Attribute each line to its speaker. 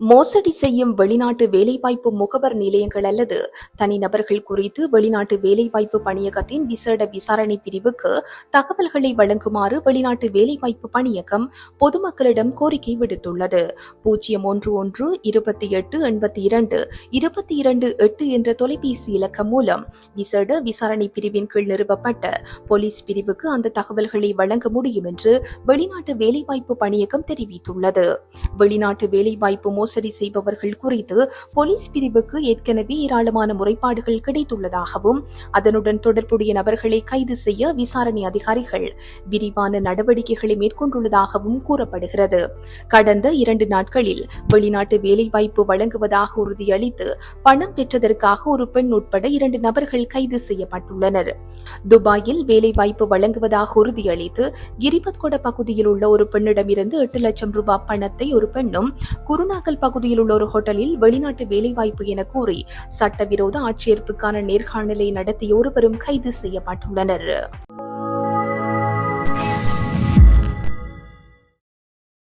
Speaker 1: மோசடி செய்யும் வெளிநாட்டு வேலைவாய்ப்பு முகவர் நிலையங்கள் அல்லது தனிநபர்கள் குறித்து வெளிநாட்டு வேலைவாய்ப்பு பணியகத்தின் விசேட விசாரணை பிரிவுக்கு தகவல்களை வழங்குமாறு வெளிநாட்டு வேலைவாய்ப்பு பணியகம் பொதுமக்களிடம் கோரிக்கை விடுத்துள்ளது. பூஜ்ஜியம் ஒன்று ஒன்று இருபத்தி எட்டு எண்பத்தி இரண்டு இருபத்தி இரண்டு எட்டு என்ற தொலைபேசி இலக்கம் மூலம் விசேட விசாரணை பிரிவின் கீழ் நிறுவப்பட்ட போலீஸ் பிரிவுக்கு அந்த தகவல்களை வழங்க முடியும் என்று வெளிநாட்டு வேலைவாய்ப்பு பணியகம் தெரிவித்துள்ளது. வெளிநாட்டு வேலைவாய்ப்பு மோசடி மோசடி செய்பவர்கள் குறித்து போலீஸ் பிரிவுக்கு ஏற்கனவே ஏராளமான முறைப்பாடுகள் கிடைத்துள்ளதாகவும் அதனுடன் தொடர்புடைய நபர்களை கைது செய்ய விசாரணை அதிகாரிகள் விரிவான நடவடிக்கைகளை மேற்கொண்டுள்ளதாகவும் கூறப்படுகிறது. கடந்த இரண்டு நாட்களில் வெளிநாட்டு வேலைவாய்ப்பு வழங்குவதாக உறுதியளித்து பணம் பெற்றதற்காக ஒரு பெண் உட்பட இரண்டு நபர்கள் கைது செய்யப்பட்டுள்ளனர். துபாயில் வேலைவாய்ப்பு வழங்குவதாக உறுதியளித்து கிரிபத்கொட பகுதியில் உள்ள ஒரு பெண்ணிடமிருந்து எட்டு லட்சம் ரூபாய் பணத்தை ஒரு பெண்ணும் குருநாகல் பகுதியில் உள்ள ஒரு ஹோட்டலில் வெளிநாட்டு வேலைவாய்ப்பு என கூறி சட்டவிரோத ஆட்சேர்ப்புக்கான நேர்காணலை நடத்திய ஒருவரும் கைது செய்யப்பட்டுள்ளனர்.